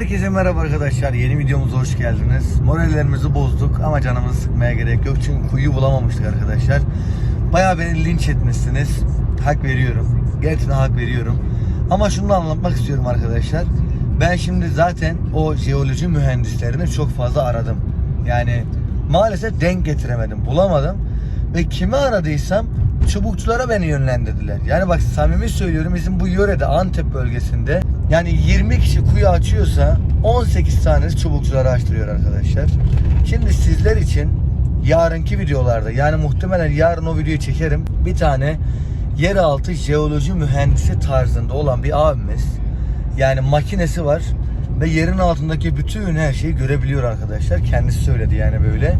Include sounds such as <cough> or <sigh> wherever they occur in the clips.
Herkese merhaba arkadaşlar. Yeni videomuza hoş geldiniz. Morallerimizi bozduk ama canımızı sıkmaya gerek yok. Çünkü kuyu bulamamıştık arkadaşlar. Bayağı beni linç etmişsiniz. Hak veriyorum. Gerçekten hak veriyorum. Ama şunu anlatmak istiyorum arkadaşlar. Ben şimdi zaten o jeoloji mühendislerini çok fazla aradım. Yani maalesef denk getiremedim. Bulamadım. Ve kimi aradıysam çubukçulara beni yönlendirdiler. Yani bak samimi söylüyorum bizim bu yörede Antep bölgesinde yani 20 kişi kuyu açıyorsa 18 tanesi çubukçuları açtırıyor arkadaşlar. Şimdi sizler için yarınki videolarda yani muhtemelen yarın o videoyu çekerim. Bir tane yeraltı jeoloji mühendisi tarzında olan bir abimiz yani makinesi var ve yerin altındaki bütün her şeyi görebiliyor arkadaşlar. Kendisi söyledi yani böyle.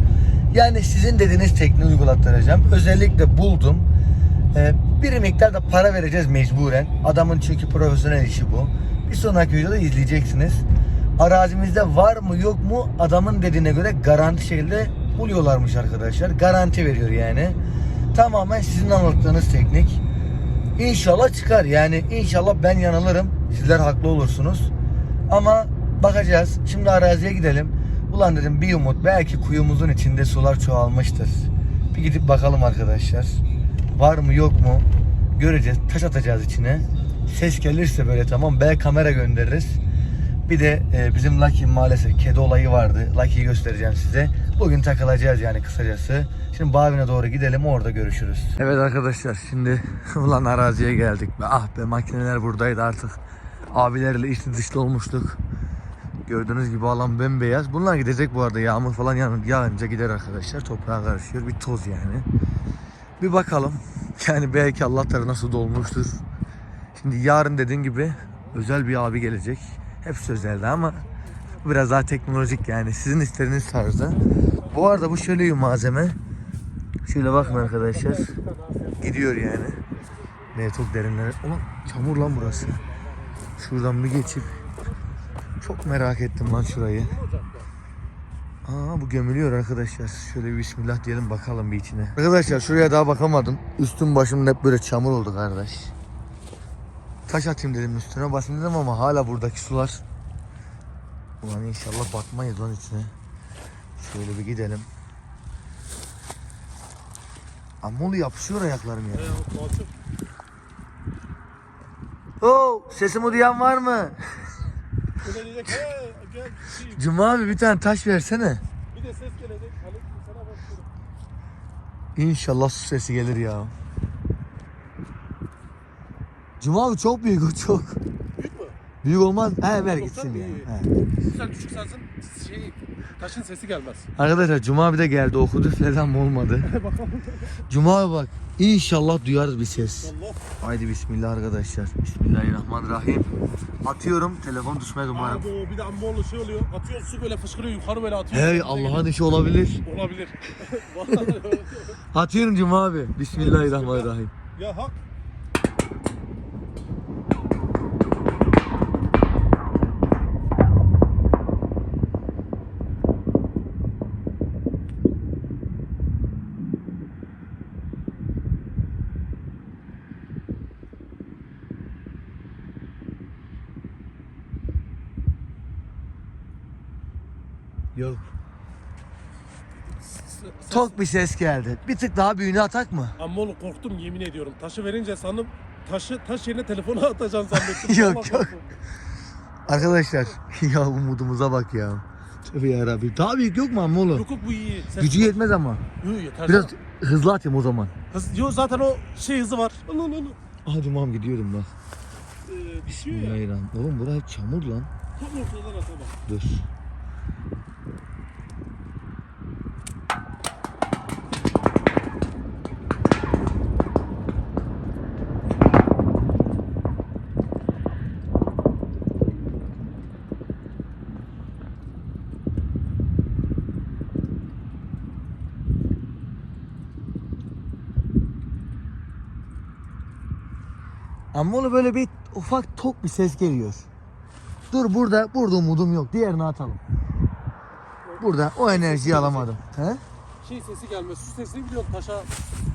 Yani sizin dediğiniz tekniği uygulattıracağım. Özellikle buldum. Ee, bir miktar da para vereceğiz mecburen. Adamın çünkü profesyonel işi bu. Bir sonraki videoda izleyeceksiniz. Arazimizde var mı yok mu adamın dediğine göre garanti şekilde buluyorlarmış arkadaşlar. Garanti veriyor yani. Tamamen sizin anlattığınız teknik. İnşallah çıkar. Yani inşallah ben yanılırım. Sizler haklı olursunuz. Ama bakacağız. Şimdi araziye gidelim. Ulan dedim bir umut. Belki kuyumuzun içinde sular çoğalmıştır. Bir gidip bakalım arkadaşlar. Var mı yok mu? Göreceğiz. Taş atacağız içine. Ses gelirse böyle tamam. Belki kamera göndeririz. Bir de e, bizim Lucky maalesef kedi olayı vardı. Lucky'yi göstereceğim size. Bugün takılacağız yani kısacası. Şimdi Bavin'e doğru gidelim orada görüşürüz. Evet arkadaşlar şimdi <laughs> ulan araziye geldik. Ah be makineler buradaydı artık. Abilerle içli dışlı olmuştuk. Gördüğünüz gibi alan bembeyaz. Bunlar gidecek bu arada yağmur falan yağ- yağınca gider arkadaşlar. Toprağa karışıyor bir toz yani. Bir bakalım. Yani belki Allah tarafı nasıl dolmuştur. Şimdi yarın dediğin gibi özel bir abi gelecek. Hepsi özeldi ama biraz daha teknolojik yani sizin istediğiniz tarzda. Bu arada bu şöyle bir malzeme. Şöyle bakın arkadaşlar. Gidiyor yani. Ne çok derinlere. Ulan çamur lan burası. Şuradan bir geçip çok merak ettim lan şurayı. Aa bu gömülüyor arkadaşlar. Şöyle bir bismillah diyelim bakalım bir içine. Arkadaşlar şuraya daha bakamadım. Üstüm başım hep böyle çamur oldu kardeş. Taş atayım dedim üstüne basayım dedim ama hala buradaki sular. Ulan inşallah batmayız lan içine. Şöyle bir gidelim. Amolu yapışıyor ayaklarım ya. Oo, sesimi duyan var mı? Cuma abi bir tane taş versene. bir de ses gelecek. İnşallah su sesi gelir ya. Cuma abi çok büyük o çok. Büyük mü? Büyük olmaz. He ver gitsin ya. He. Sen küçük sarsın şey taşın sesi gelmez. Arkadaşlar Cuma abi de geldi okudu falan mı olmadı. <laughs> Bakalım. Cuma abi bak inşallah duyarız bir ses. Allah. Haydi bismillah arkadaşlar. Bismillahirrahmanirrahim. Atıyorum telefon düşmez umarım. Abi bir de ammoğlu şey oluyor. Atıyor su böyle fışkırıyor yukarı böyle atıyor. Hey Allah'ın işi olabilir. Olabilir. <laughs> Vallahi. <laughs> Atıyorum Cuma abi. Bismillahirrahmanirrahim. ya hak. Yok. Tok bir ses geldi. Bir tık daha büyüğünü atak mı? Ammoğlu korktum yemin ediyorum. Taşı verince sandım taşı taş yerine telefonu <laughs> atacaksın zannettim. <laughs> Yok, Vallahi yok. korktum. Arkadaşlar <laughs> ya umudumuza bak ya. Tövbe yarabbim. Daha büyük yok mu amma oğlum? Yok yok bu iyi. Ses Gücü yetmez ama. Yok yeter. Biraz hızlı atayım o zaman. Hız, yok zaten o şey hızı var. Allah Allah Allah. Aha Cuma'm gidiyorum bak. Ee, ya. Bismillahirrahmanirrahim. Oğlum bura hep çamur lan. Tam ortadan ata bak. Dur. Ama onu böyle bir ufak tok bir ses geliyor. Dur burada, burada umudum yok. Diğerini atalım. Burada o enerjiyi alamadım. He? Şey sesi gelmez. Su sesini biliyorum taşa.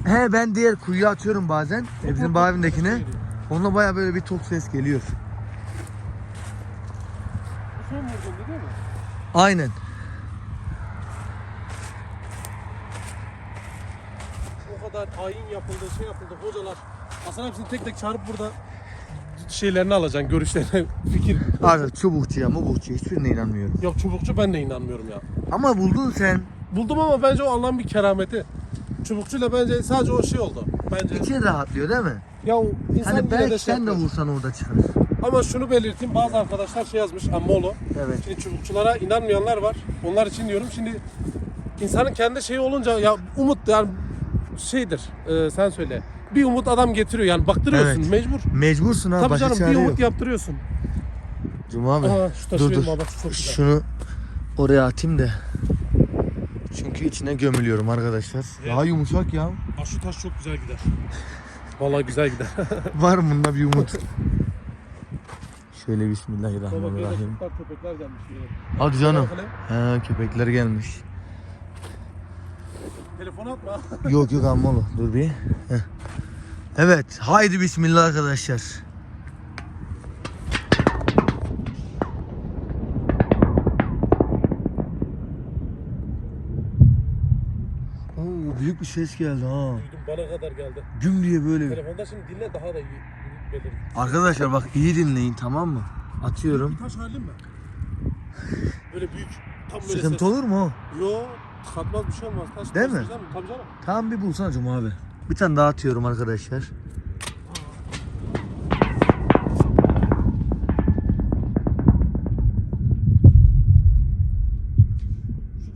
He ben diğer kuyuya atıyorum bazen. E, bizim bağımdakine. Onunla baya böyle bir tok ses geliyor. son vurdun değil mi? Aynen. O kadar ayin yapıldı, şey yapıldı, hocalar. Aslında hepsini tek tek çağırıp burada şeylerini alacaksın, görüşlerini, <laughs> fikir. Abi çubukçuya mubukçuya hiçbirine inanmıyorum. Yok çubukçu ben de inanmıyorum ya. Ama buldun sen. Buldum ama bence o Allah'ın bir kerameti. Çubukçuyla bence sadece o şey oldu. Bence. İçin rahatlıyor değil mi? Ya o insan Hani yine de belki şey sen de yapıyor. vursan orada çıkar. Ama şunu belirteyim bazı arkadaşlar şey yazmış Ammolu. Evet. Şimdi çubukçulara inanmayanlar var. Onlar için diyorum şimdi insanın kendi şeyi olunca ya umut yani şeydir e, sen söyle. Bir umut adam getiriyor yani baktırıyorsun Evet. mecbur. Mecbursun ha. Tabii başka canım çare bir yok. umut yaptırıyorsun. Cuma abi. Aha şu taşı dur benim dur. abi, şu çok güzel. Şunu oraya atayım da. Çünkü içine gömülüyorum arkadaşlar. Daha yumuşak ya. Aa, şu taş çok güzel gider. Vallahi güzel gider. <laughs> Var mı bunda bir umut? Şöyle bismillahirrahmanirrahim. köpekler, köpekler gelmiş. Hadi canım. Bak Ha köpekler gelmiş. Telefonu atma. <laughs> Yok yok ammolu. Dur bir. Heh. Evet. Haydi bismillah arkadaşlar. Oo, büyük bir ses geldi ha. Duydum bana kadar geldi. Güm diye böyle. Telefonda şimdi dinle daha da iyi belir. Arkadaşlar bak iyi dinleyin tamam mı? Atıyorum. Taş halin mi? <laughs> Böyle büyük. Tam böyle Sıkıntı ses. olur mu o? Yo, tıkatmaz bir şey olmaz. Taş Değil mi? Tabii canım. Tamam bir bulsana Cuma abi. Bir tane daha atıyorum arkadaşlar.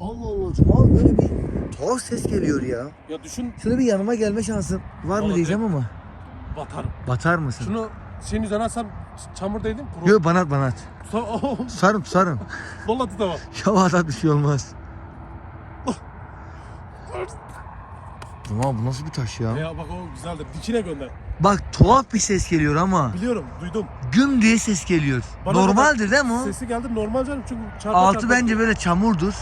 Allah Allah Cuma abi böyle bir tuhaf ses geliyor ya. Ya düşün Şöyle bir yanıma gelme şansın var mı Vallahi diyeceğim ama. batarım. Batar mısın? Şunu şeyin üzerine atsam çamur değdim. Yok bana at bana at. Tutam- <laughs> Sarım sarım. Valla tutamam. ya at bir şey olmaz. Cuma bu nasıl bir taş ya? Ya bak o güzeldir. Dikine gönder. Bak tuhaf bir ses geliyor ama. Biliyorum, duydum. Güm diye ses geliyor. Bana Normaldir değil mi o? Sesi geldi normal canım çünkü çarpa Altı çarpa- bence böyle çamurdur.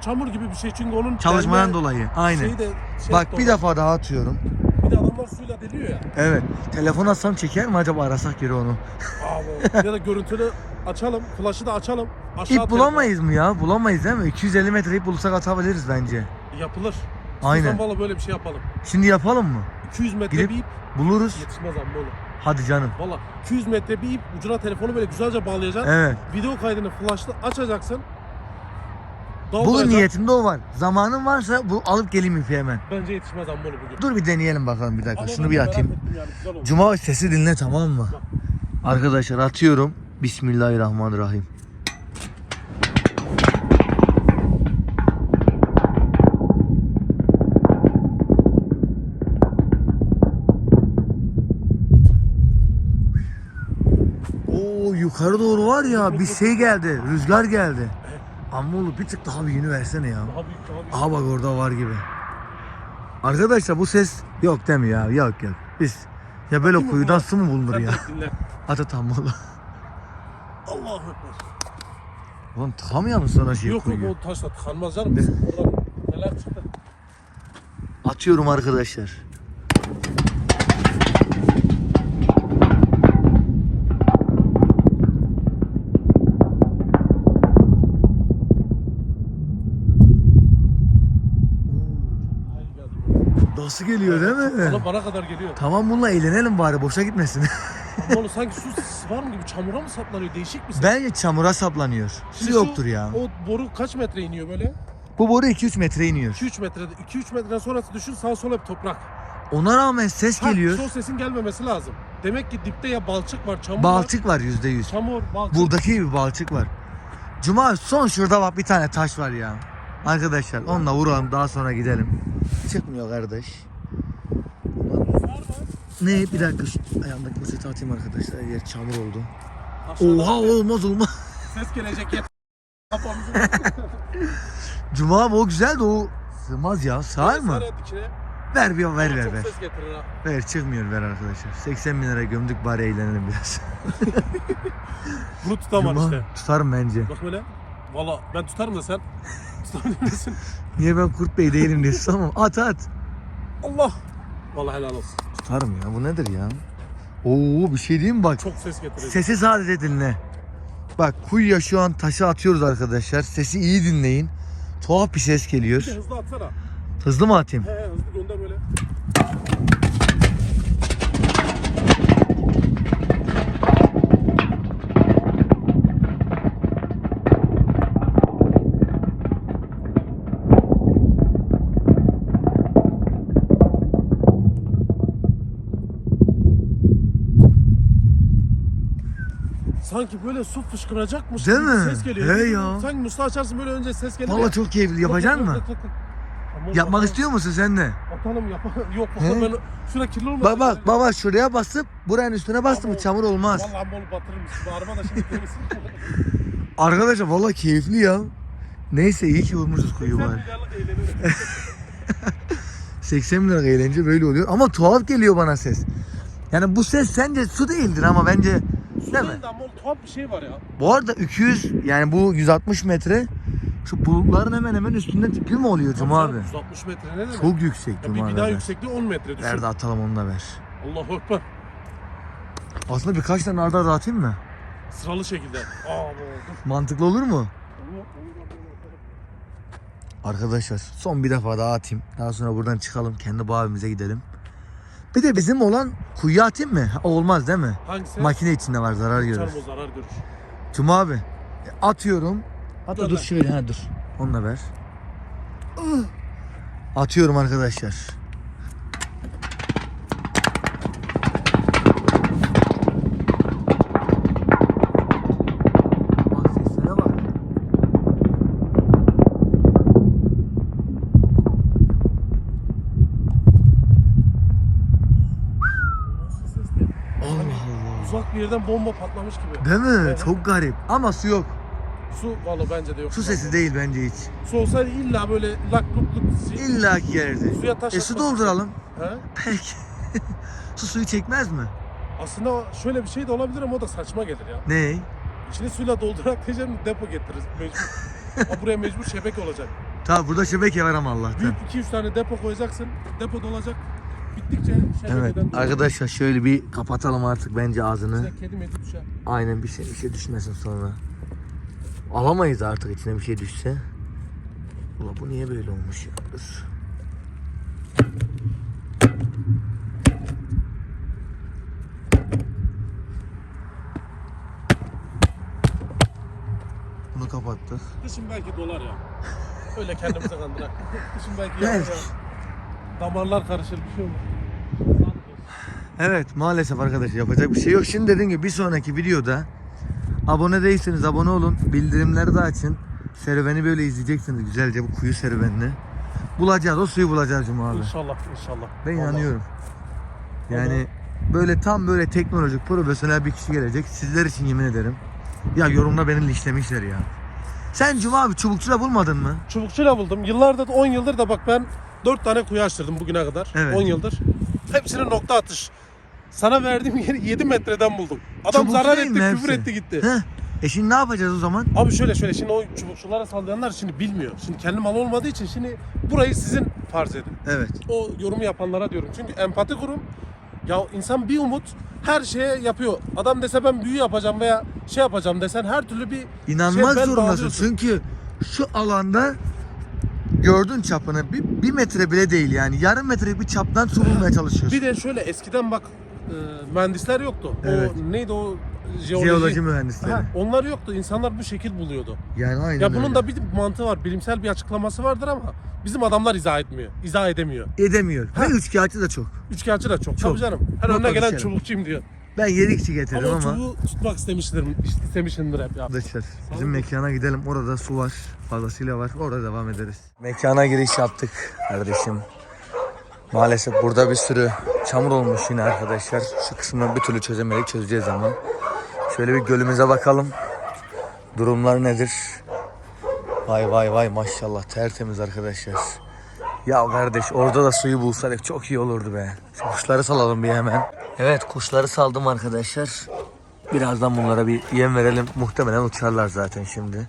çamur gibi bir şey çünkü onun Çalışmadan dolayı. Aynen. şeyi de şey Bak bir defa daha atıyorum. Bir de adamlar suyla deliyor ya. Evet. Telefon atsam çeker mi acaba arasak geri onu? Abi. ya da görüntülü açalım, flash'ı da açalım. Aşağı İp bulamayız mı ya? Bulamayız değil mi? 250 metre ip bulursak atabiliriz bence. Yapılır. Aynen. Valla böyle bir şey yapalım. Şimdi yapalım mı? 200 metre Gidip- bir ip Buluruz. yetişmez amma oğlum. Hadi canım. Valla 200 metre bir ip ucuna telefonu böyle güzelce bağlayacaksın. Evet. Video kaydını flash'la açacaksın. Bunun Dolduracaksın. niyetinde o var. Zamanın varsa bu alıp geleyim ipi hemen. Bence yetişmez amma oğlum bugün. Dur bir deneyelim bakalım bir dakika. Ama Şunu ben bir atayım. ettim yani, güzel. Cuma sesi dinle tamam mı? Arkadaşlar atıyorum. Bismillahirrahmanirrahim. Yukarı doğru var ya bir şey geldi. Rüzgar geldi. Amma oğlum bir tık daha büyüğünü versene ya. Daha büyük daha büyük. Aha bak orada var gibi. Arkadaşlar bu ses yok mi ya? Yok yok. Biz ya böyle mi kuyudan su mu bulunur ya? Ata tam oğlum. Allahu Ekber. Ulan tıkamıyor musun sonra şey Yok yok o taşla tıkanmaz canım. Biz oradan neler çıktı. Atıyorum arkadaşlar. Nasıl geliyor değil mi? Bana, bana kadar geliyor. Tamam bununla eğlenelim bari boşa gitmesin. <laughs> Ama oğlum sanki su var mı gibi çamura mı saplanıyor? Değişik ses. Bence çamura saplanıyor. Su şu- yoktur ya. O boru kaç metre iniyor böyle? Bu boru 2-3 metre iniyor. 2-3 metrede. 2-3 metreden sonrası düşün sağ sol hep toprak. Ona rağmen ses Ha, geliyor. Son sesin gelmemesi lazım. Demek ki dipte ya balçık var, çamur var. Balçık var %100. Çamur, balçık. Buradaki gibi balçık var. Cuma son şurada bak bir tane taş var ya. Arkadaşlar onunla vuralım daha sonra gidelim. Çıkmıyor kardeş. Ne bir dakika şu ayağımdaki puseti atayım arkadaşlar yer çamur oldu. Oha olmaz olmaz. Ses gelecek. Kafamızı <laughs> Cuma abi o güzel de o sığmaz ya sığar mı? Ver bir ver ver ver. Ver çıkmıyor ver arkadaşlar. 80 bin lira gömdük bari eğlenelim biraz. Bunu tutamam Cuma işte. tutarım bence. Bak böyle. Valla ben tutarım da sen <laughs> tutabilir misin? Niye ben Kurt Bey değilim diye tutamam. At at. Allah. Valla helal olsun. Tutarım ya bu nedir ya? Oo bir şey diyeyim mi bak. Çok ses getirir. Sesi sadece dinle. Bak kuyuya şu an taşı atıyoruz arkadaşlar. Sesi iyi dinleyin. Tuhaf bir ses geliyor. Hızlı atsana. Hızlı mı atayım? He Sanki böyle su fışkıracakmış Değil gibi mi? ses geliyor. He ya. Sanki musluğu açarsın böyle önce ses geliyor. Vallahi çok keyifli. Yapacaksın mı? Yapmak istiyor musun sen de? Atalım yap. <laughs> Yok He? ben şurada kirli olmasın. Bak bak baba şuraya basıp buranın üstüne bastım mı Ama- çamur olmaz. Vallahi bolu batırır mısın? Bu araba da şimdi. <laughs> Arkadaşlar vallahi keyifli ya. Neyse iyi ki vurmuşuz kuyu 80 bari. milyarlık eğleniyorum. 80 lira <laughs> eğlence böyle oluyor ama tuhaf geliyor bana ses. Yani bu ses sence su değildir ama bence değil mi? Ama tuhaf bir şey var ya. Bu arada 200 yani bu 160 metre şu bulutların hemen hemen üstünden tipi mi oluyor Cuma abi? 160 metre ne demek? Çok yüksek Cuma bir bina abi. yüksekliği 10 metre düşün. Ver de atalım onu da ver. Allahu Ekber. Aslında birkaç tane arda arda atayım mı? Sıralı şekilde. Aa oldu. Mantıklı olur mu? Arkadaşlar son bir defa daha atayım. Daha sonra buradan çıkalım. Kendi bağımıza gidelim. Bir de bizim olan kuyuya atayım mı? Olmaz değil mi? Hangisi? Makine içinde var zarar görür. Çarmı zarar görür. Cuma abi atıyorum. Hatta dur Gönder. şöyle ha dur. Onu da ver. Atıyorum arkadaşlar. Bak seslere bak. Nasıl ses değil? Allah Allah. Uzak bir yerden bomba patlamış gibi. Değil mi? Evet. Çok garip. Ama su yok. Su valla bence de yok. Su sesi değil bence hiç. Su olsaydı illa böyle lak lup. şey- İlla ki gelirdi. Suya taş E su dolduralım. He? Peki. <laughs> su suyu çekmez mi? Aslında şöyle bir şey de olabilir ama o da saçma gelir ya. Ne? İçini suyla doldurak diyeceğim depo getiririz mecbur. <laughs> ha, buraya mecbur şebeke olacak. Tamam burada şebeke var ama Allah'tan. Büyük 2-3 tane depo koyacaksın. Depo dolacak. Bittikçe Evet şebekeden arkadaşlar şöyle bir kapatalım artık bence ağzını. Size kedi medi düşer. Aynen bir şey bir şey düşmesin sonra. Alamayız artık içine bir şey düşse. Ula bu niye böyle olmuş ya? Dur. Bunu kapattık. Kışın belki dolar ya. Öyle kendimize kandırak. <laughs> Kışın belki Evet. Damarlar karışır bir şey olur. Evet maalesef arkadaşlar yapacak bir şey yok. Şimdi dediğim gibi bir sonraki videoda abone değilseniz abone olun. Bildirimleri de açın. Serüveni böyle izleyeceksiniz güzelce bu kuyu serüvenini. Bulacağız o suyu bulacağız Cuma abi. İnşallah inşallah. Ben Vallahi. inanıyorum. Yani böyle tam böyle teknolojik profesyonel bir kişi gelecek. Sizler için yemin ederim. Ya yorumda beni linçlemişler ya. Sen Cuma abi çubukçuda bulmadın mı? Çubukçuyla buldum. Yıllardır 10 yıldır da bak ben 4 tane kuyu açtırdım bugüne kadar. Evet. 10 yıldır. Hepsinin nokta atış. Sana verdiğim yeri 7 metreden buldum. Adam Çubukçu zarar değil etti, mi küfür hepsi? etti gitti. Heh. E şimdi ne yapacağız o zaman? Abi şöyle şöyle şimdi o çubukçulara sallayanlar şimdi bilmiyor. Şimdi kendi mal olmadığı için şimdi burayı sizin farz edin. Evet. O yorumu yapanlara diyorum. Çünkü empati kurum. Ya insan bir umut her şeye yapıyor. Adam dese ben büyü yapacağım veya şey yapacağım desen her türlü bir İnanmak şey bel zorundasın. bağlıyorsun. Çünkü şu alanda gördün çapını bir, bir metre bile değil yani yarım metrelik bir çaptan su bulmaya çalışıyorsun. Bir de şöyle eskiden bak e, mühendisler yoktu. Evet. O neydi o jeoloji. Jeoloji mühendisleri. Ha, onlar yoktu. İnsanlar bu şekil buluyordu. Yani aynen Ya bunun öyle. da bir mantığı var. Bilimsel bir açıklaması vardır ama bizim adamlar izah etmiyor. İzah edemiyor. edemiyor. Ha. Ve üçkağıtçı da çok. Üçkağıtçı da çok. Çok. Tabii canım. Her Not önüne gelen çubukçuyum diyor. Ben yedi kişi Ama getirdim ama. çubuğu tutmak istemiştir, istemişindir hep ya. Arkadaşlar bizim mekana gidelim. Orada su var. Fazlasıyla var. Orada devam ederiz. Mekana giriş yaptık kardeşim. Maalesef burada bir sürü çamur olmuş yine arkadaşlar. Şu kısmını bir türlü çözemedik. Çözeceğiz ama. Şöyle bir gölümüze bakalım. Durumlar nedir? Vay vay vay maşallah tertemiz arkadaşlar. Ya kardeş orada da suyu bulsaydık çok iyi olurdu be. Kuşları salalım bir hemen. Evet kuşları saldım arkadaşlar. Birazdan bunlara bir yem verelim. Muhtemelen uçarlar zaten şimdi.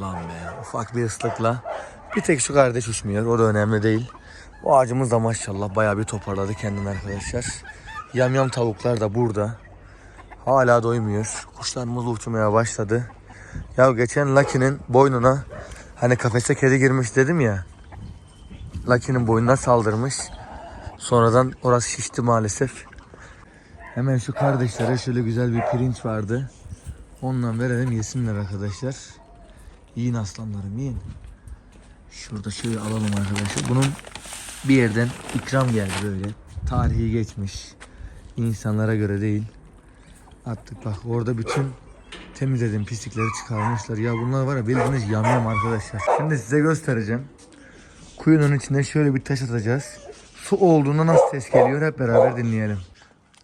Lan be ufak bir ıslıkla. Bir tek şu kardeş uçmuyor. O da önemli değil. Bu ağacımız da maşallah bayağı bir toparladı kendini arkadaşlar. Yamyam tavuklar da burada. Hala doymuyor. Kuşlarımız uçmaya başladı. Ya geçen Lucky'nin boynuna hani kafese kedi girmiş dedim ya. Lucky'nin boynuna saldırmış. Sonradan orası şişti maalesef. Hemen şu kardeşlere şöyle güzel bir pirinç vardı. Ondan verelim yesinler arkadaşlar. Yiyin aslanlarım yiyin. Şurada şöyle alalım arkadaşlar. Bunun bir yerden ikram geldi böyle. Tarihi geçmiş. İnsanlara göre değil. Attık bak orada bütün temizledim pislikleri çıkarmışlar. Ya bunlar var ya bildiğiniz yamyam arkadaşlar. Şimdi size göstereceğim. Kuyunun içine şöyle bir taş atacağız. Su olduğunda nasıl ses geliyor hep beraber dinleyelim.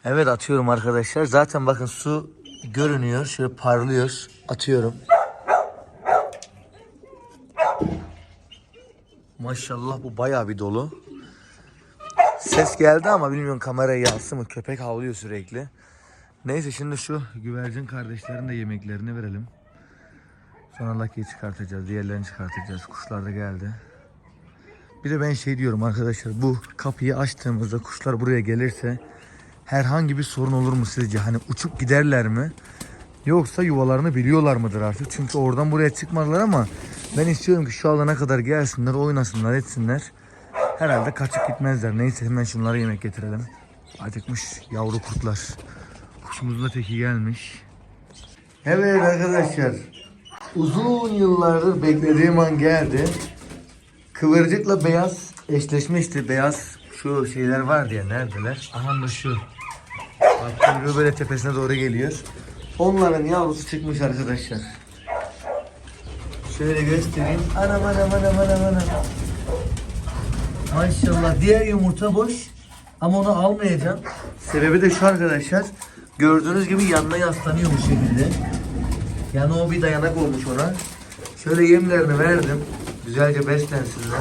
Evet atıyorum arkadaşlar. Zaten bakın su görünüyor. Şöyle parlıyor. Atıyorum. Maşallah bu bayağı bir dolu. Ses geldi ama bilmiyorum kameraya yansıdı mı? Köpek havlıyor sürekli. Neyse şimdi şu güvercin kardeşlerin de yemeklerini verelim. Sonra Lucky'yi çıkartacağız. Diğerlerini çıkartacağız. Kuşlar da geldi. Bir de ben şey diyorum arkadaşlar. Bu kapıyı açtığımızda kuşlar buraya gelirse herhangi bir sorun olur mu sizce? Hani uçup giderler mi? Yoksa yuvalarını biliyorlar mıdır artık? Çünkü oradan buraya çıkmadılar ama ben istiyorum ki şu alana kadar gelsinler, oynasınlar, etsinler. Herhalde kaçıp gitmezler. Neyse hemen şunlara yemek getirelim. Acıkmış yavru kurtlar. Kuşumuzun da teki gelmiş. Evet arkadaşlar. Uzun yıllardır beklediğim an geldi. Kıvırcıkla beyaz eşleşmişti. Beyaz şu şeyler var diye neredeler? Aha da şu. Bak kuyruğu böyle tepesine doğru geliyor. Onların yavrusu çıkmış arkadaşlar. Şöyle göstereyim. Anam anam anam anam anam. Maşallah. Diğer yumurta boş. Ama onu almayacağım. Sebebi de şu arkadaşlar. Gördüğünüz gibi yanına yaslanıyor bu şekilde. Yani o bir dayanak olmuş ona. Şöyle yemlerini verdim. Güzelce beslensinler.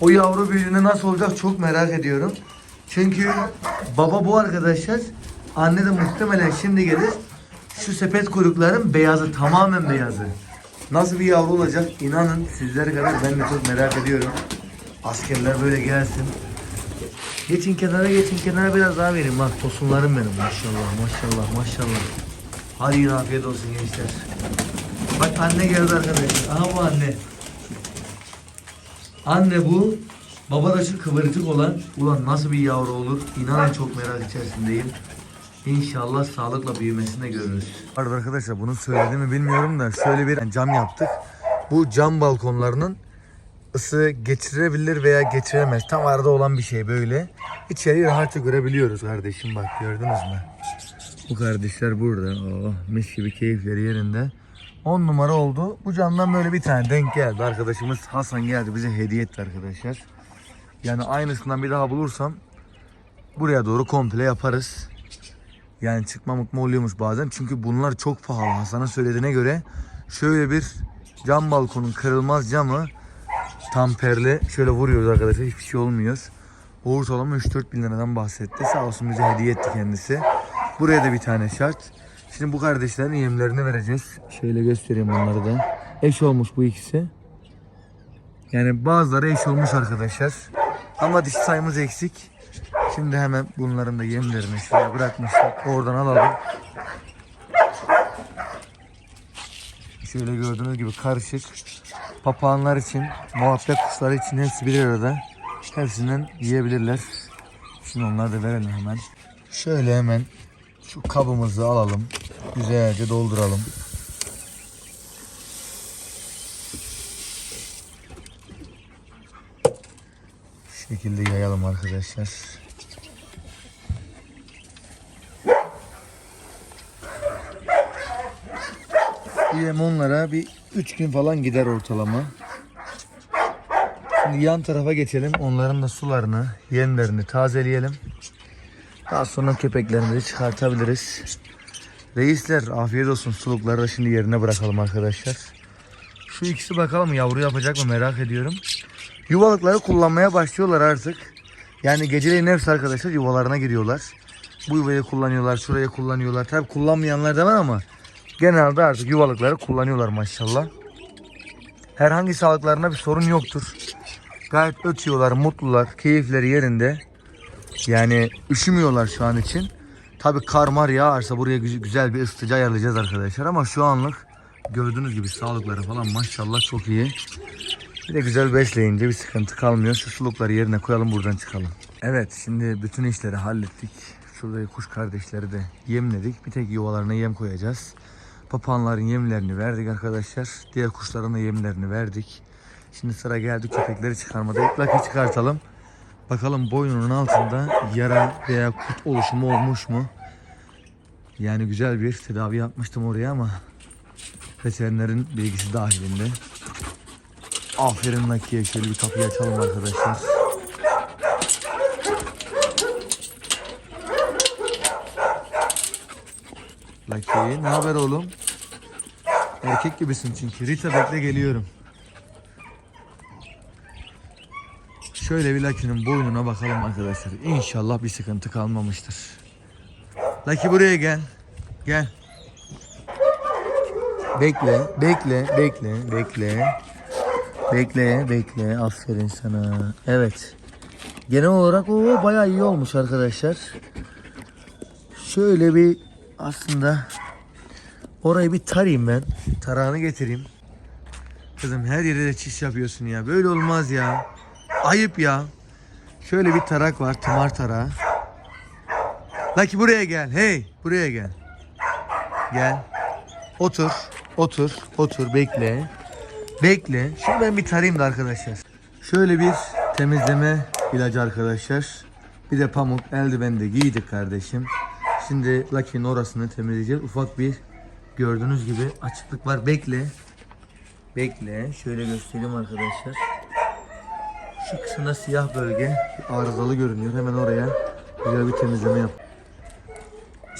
O yavru büyüdüğünde nasıl olacak çok merak ediyorum. Çünkü baba bu arkadaşlar. Anne de muhtemelen şimdi gelir. Şu sepet kuyrukların beyazı tamamen beyazı. Nasıl bir yavru olacak inanın sizlere kadar ben de çok merak ediyorum. Askerler böyle gelsin. Geçin kenara geçin kenara biraz daha verin bak tosunlarım benim maşallah maşallah maşallah. Hadi yine afiyet olsun gençler. Bak anne geldi arkadaşlar. Aha bu anne. Anne bu. Baba da şu kıvırcık olan. Ulan nasıl bir yavru olur? İnanın çok merak içerisindeyim. İnşallah sağlıkla büyümesini de görürüz. Arada arkadaşlar bunu söylediğimi bilmiyorum da şöyle bir cam yaptık. Bu cam balkonlarının ısı geçirebilir veya geçiremez. Tam arada olan bir şey böyle. İçeriği rahatça görebiliyoruz kardeşim bak gördünüz mü? Bu kardeşler burada. Oh, mis gibi keyifleri yerinde. 10 numara oldu. Bu camdan böyle bir tane denk geldi. Arkadaşımız Hasan geldi bize hediye etti arkadaşlar. Yani aynısından bir daha bulursam buraya doğru komple yaparız. Yani çıkma mıkma oluyormuş bazen. Çünkü bunlar çok pahalı. Hasan'ın söylediğine göre şöyle bir cam balkonun kırılmaz camı tamperli şöyle vuruyoruz arkadaşlar. Hiçbir şey olmuyor. Ortalama 3-4 bin liradan bahsetti. Sağ olsun bize hediye etti kendisi. Buraya da bir tane şart. Şimdi bu kardeşlerin yemlerini vereceğiz. Şöyle göstereyim onları da. Eş olmuş bu ikisi. Yani bazıları eş olmuş arkadaşlar. Ama dişi sayımız eksik. Şimdi hemen bunların da yemlerini şuraya bırakmışlar. Oradan alalım. Şöyle gördüğünüz gibi karışık. Papağanlar için, muhabbet kuşları için hepsi bir arada. Hepsinden yiyebilirler. Şimdi onları da verelim hemen. Şöyle hemen şu kabımızı alalım. Güzelce dolduralım. Şu şekilde yayalım arkadaşlar. Yem onlara bir 3 gün falan gider ortalama. Şimdi yan tarafa geçelim. Onların da sularını, yemlerini tazeleyelim. Daha sonra köpeklerimizi çıkartabiliriz. Reisler afiyet olsun. Sulukları da şimdi yerine bırakalım arkadaşlar. Şu ikisi bakalım yavru yapacak mı merak ediyorum. Yuvalıkları kullanmaya başlıyorlar artık. Yani geceleyin hepsi arkadaşlar yuvalarına giriyorlar. Bu yuvayı kullanıyorlar, şurayı kullanıyorlar. Tabi kullanmayanlar da var ama genelde artık yuvalıkları kullanıyorlar maşallah. Herhangi sağlıklarına bir sorun yoktur. Gayet ötüyorlar, mutlular, keyifleri yerinde. Yani üşümüyorlar şu an için. Tabi kar mar yağarsa buraya gü- güzel bir ısıtıcı ayarlayacağız arkadaşlar. Ama şu anlık gördüğünüz gibi sağlıkları falan maşallah çok iyi. Bir de güzel besleyince bir sıkıntı kalmıyor. Şu sulukları yerine koyalım buradan çıkalım. Evet şimdi bütün işleri hallettik. Şurada kuş kardeşleri de yemledik. Bir tek yuvalarına yem koyacağız. Papağanların yemlerini verdik arkadaşlar. Diğer kuşların da yemlerini verdik. Şimdi sıra geldi köpekleri çıkarmada. İlk laki çıkartalım. Bakalım boynunun altında yara veya kurt oluşumu olmuş mu? Yani güzel bir tedavi yapmıştım oraya ama veterinerin bilgisi dahilinde. Aferin Lucky'ye şöyle bir kapıyı açalım arkadaşlar. Lucky ne haber oğlum? Erkek gibisin çünkü. Rita bekle geliyorum. Şöyle bir Lucky'nin boynuna bakalım arkadaşlar. İnşallah bir sıkıntı kalmamıştır. Lucky buraya gel. Gel. Bekle, bekle, bekle, bekle. Bekle, bekle. Aferin sana. Evet. Genel olarak o bayağı iyi olmuş arkadaşlar. Şöyle bir aslında orayı bir tarayayım ben. Tarağını getireyim. Kızım her yere de çiş yapıyorsun ya. Böyle olmaz ya. Ayıp ya. Şöyle bir tarak var. Tımar tarağı. Lucky buraya gel. Hey buraya gel. Gel. Otur. Otur. Otur. Bekle. Bekle. Şimdi ben bir tarayayım da arkadaşlar. Şöyle bir temizleme ilacı arkadaşlar. Bir de pamuk eldiven de giydik kardeşim. Şimdi Lucky'nin orasını temizleyeceğiz. Ufak bir gördüğünüz gibi açıklık var. Bekle. Bekle. Şöyle göstereyim arkadaşlar. Şu kısımda siyah bölge arızalı görünüyor. Hemen oraya güzel bir temizleme yap.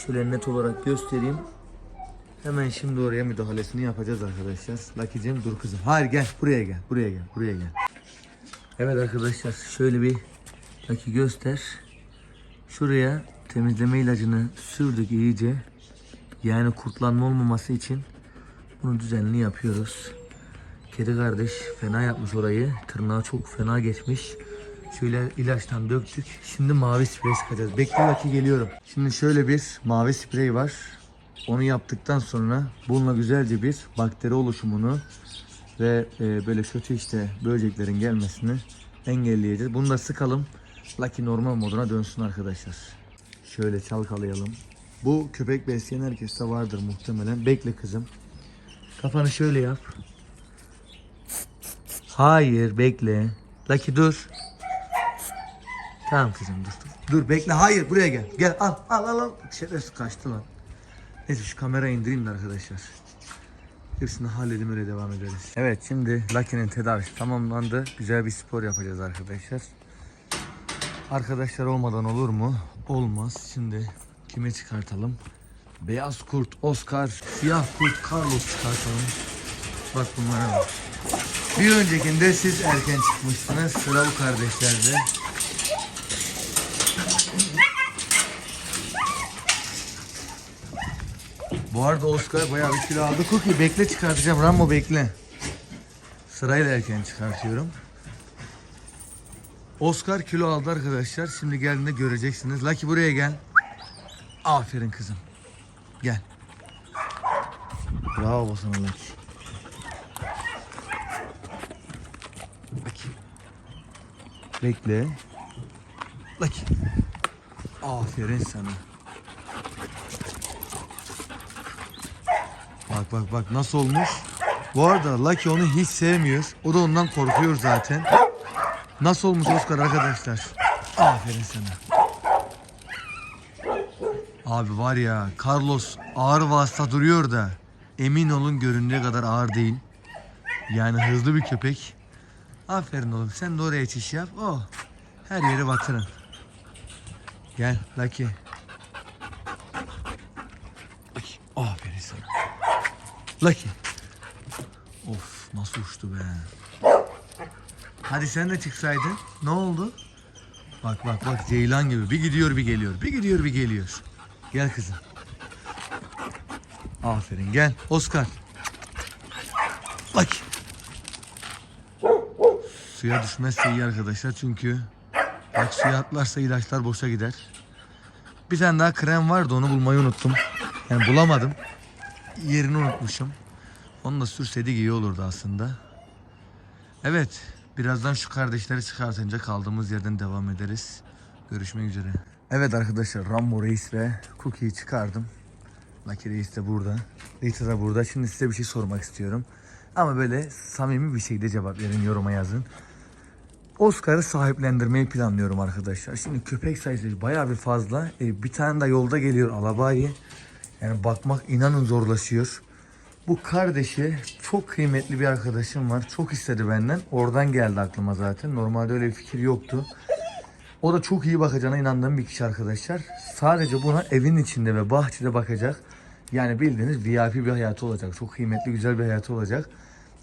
Şöyle net olarak göstereyim. Hemen şimdi oraya müdahalesini yapacağız arkadaşlar. Lucky'cim dur kızım. Hayır gel buraya gel. Buraya gel. Buraya gel. Evet arkadaşlar şöyle bir Lucky göster. Şuraya temizleme ilacını sürdük iyice. Yani kurtlanma olmaması için bunu düzenli yapıyoruz. Kedi kardeş fena yapmış orayı. Tırnağı çok fena geçmiş. Şöyle ilaçtan döktük. Şimdi mavi sprey sıkacağız. Bekle Lucky geliyorum. Şimdi şöyle bir mavi sprey var. Onu yaptıktan sonra bununla güzelce bir bakteri oluşumunu ve e, böyle kötü işte böceklerin gelmesini engelleyeceğiz. Bunu da sıkalım. Lucky normal moduna dönsün arkadaşlar. Şöyle çalkalayalım. Bu köpek besleyen herkeste vardır muhtemelen. Bekle kızım. Kafanı şöyle yap. Hayır bekle. Lucky dur. Tamam kızım dur dur. Dur bekle hayır buraya gel. Gel al al al. al. Şerefsiz kaçtı lan. Neyse şu kamerayı indireyim de arkadaşlar. Hepsini halledelim öyle devam ederiz. Evet şimdi Lucky'nin tedavisi tamamlandı. Güzel bir spor yapacağız arkadaşlar. Arkadaşlar olmadan olur mu? Olmaz. Şimdi kime çıkartalım? Beyaz kurt Oscar, siyah kurt Carlos çıkartalım. Bak bunlara bak. Bir öncekinde siz erken çıkmıştınız. Sıra bu kardeşlerde. Bu arada Oscar bayağı bir kilo aldı. Cookie bekle çıkartacağım. Rambo bekle. Sırayla erken çıkartıyorum. Oscar kilo aldı arkadaşlar. Şimdi geldiğinde göreceksiniz. Lucky buraya gel. Aferin kızım. Gel. Bravo sana Lucky. Bekle. Lucky. Aferin sana. Bak bak bak nasıl olmuş. Bu arada Lucky onu hiç sevmiyor. O da ondan korkuyor zaten. Nasıl olmuş Oscar arkadaşlar? Aferin sana. Abi var ya Carlos ağır vasıta duruyor da emin olun göründüğü kadar ağır değil. Yani hızlı bir köpek. Aferin oğlum sen de oraya çiş yap. Oh her yeri batırın. Gel Lucky. Lucky, Aferin sana. Lucky. Of nasıl uçtu be. Hadi sen de çıksaydın. Ne oldu? Bak bak bak ceylan gibi. Bir gidiyor bir geliyor. Bir gidiyor bir geliyor. Gel kızım. Aferin gel. Oscar. Bak. Suya düşmezse iyi arkadaşlar çünkü bak suya atlarsa ilaçlar boşa gider. Bir tane daha krem vardı onu bulmayı unuttum. Yani bulamadım. Yerini unutmuşum. Onu da sürseydik iyi olurdu aslında. Evet. Birazdan şu kardeşleri çıkartınca kaldığımız yerden devam ederiz. Görüşmek üzere. Evet arkadaşlar Rambo Reis ve Cookie'yi çıkardım. Lucky Reis de burada. Rita da burada. Şimdi size bir şey sormak istiyorum. Ama böyle samimi bir şekilde cevap verin yoruma yazın. Oscar'ı sahiplendirmeyi planlıyorum arkadaşlar. Şimdi köpek sayısı bayağı bir fazla. E, bir tane de yolda geliyor alabayı. Yani bakmak inanın zorlaşıyor. Bu kardeşi çok kıymetli bir arkadaşım var. Çok istedi benden. Oradan geldi aklıma zaten. Normalde öyle bir fikir yoktu. O da çok iyi bakacağına inandığım bir kişi arkadaşlar. Sadece buna evin içinde ve bahçede bakacak. Yani bildiğiniz VIP bir hayatı olacak. Çok kıymetli, güzel bir hayatı olacak.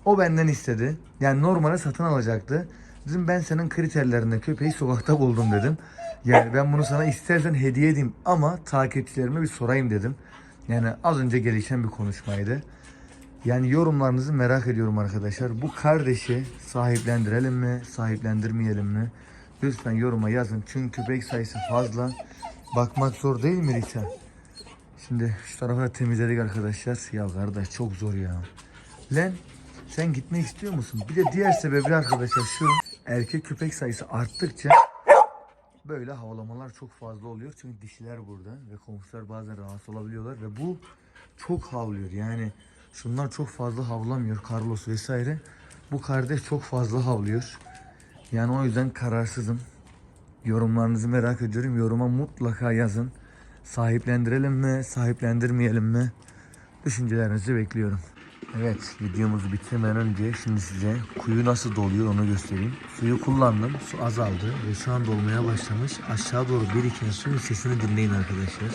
O benden istedi. Yani normale satın alacaktı. Dedim ben senin kriterlerinde köpeği sokakta buldum dedim. Yani ben bunu sana istersen hediye edeyim ama takipçilerime bir sorayım dedim. Yani az önce gelişen bir konuşmaydı. Yani yorumlarınızı merak ediyorum arkadaşlar. Bu kardeşi sahiplendirelim mi, sahiplendirmeyelim mi? Lütfen yoruma yazın. Çünkü köpek sayısı fazla. Bakmak zor değil mi Rita? Şimdi şu tarafı da temizledik arkadaşlar. Ya kardeş çok zor ya. Len sen gitmek istiyor musun? Bir de diğer sebebi arkadaşlar şu. Erkek köpek sayısı arttıkça böyle havlamalar çok fazla oluyor. Çünkü dişiler burada ve komşular bazen rahatsız olabiliyorlar ve bu çok havlıyor. Yani şunlar çok fazla havlamıyor. Carlos vesaire. Bu kardeş çok fazla havlıyor. Yani o yüzden kararsızım. Yorumlarınızı merak ediyorum. Yoruma mutlaka yazın. Sahiplendirelim mi, sahiplendirmeyelim mi? Düşüncelerinizi bekliyorum. Evet, videomuzu bitirmeden önce şimdi size kuyu nasıl doluyor onu göstereyim. Suyu kullandım, su azaldı ve şu an dolmaya başlamış. Aşağı doğru biriken suyun sesini dinleyin arkadaşlar.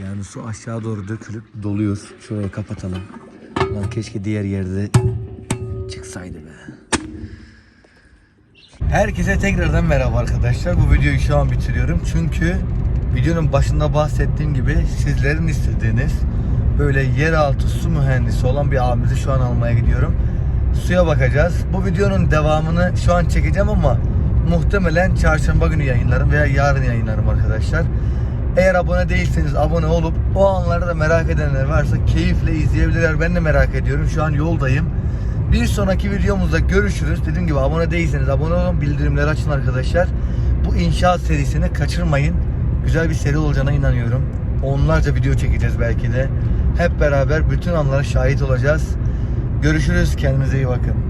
Yani su aşağı doğru dökülüp doluyor. Şurayı kapatalım. Lan keşke diğer yerde çıksaydı be. Herkese tekrardan merhaba arkadaşlar. Bu videoyu şu an bitiriyorum. Çünkü videonun başında bahsettiğim gibi sizlerin istediğiniz böyle yeraltı su mühendisi olan bir abimizi şu an almaya gidiyorum. Suya bakacağız. Bu videonun devamını şu an çekeceğim ama muhtemelen çarşamba günü yayınlarım veya yarın yayınlarım arkadaşlar. Eğer abone değilseniz abone olup o anları da merak edenler varsa keyifle izleyebilirler. Ben de merak ediyorum. Şu an yoldayım. Bir sonraki videomuzda görüşürüz. Dediğim gibi abone değilseniz abone olun. Bildirimleri açın arkadaşlar. Bu inşaat serisini kaçırmayın. Güzel bir seri olacağına inanıyorum. Onlarca video çekeceğiz belki de. Hep beraber bütün anlara şahit olacağız. Görüşürüz. Kendinize iyi bakın.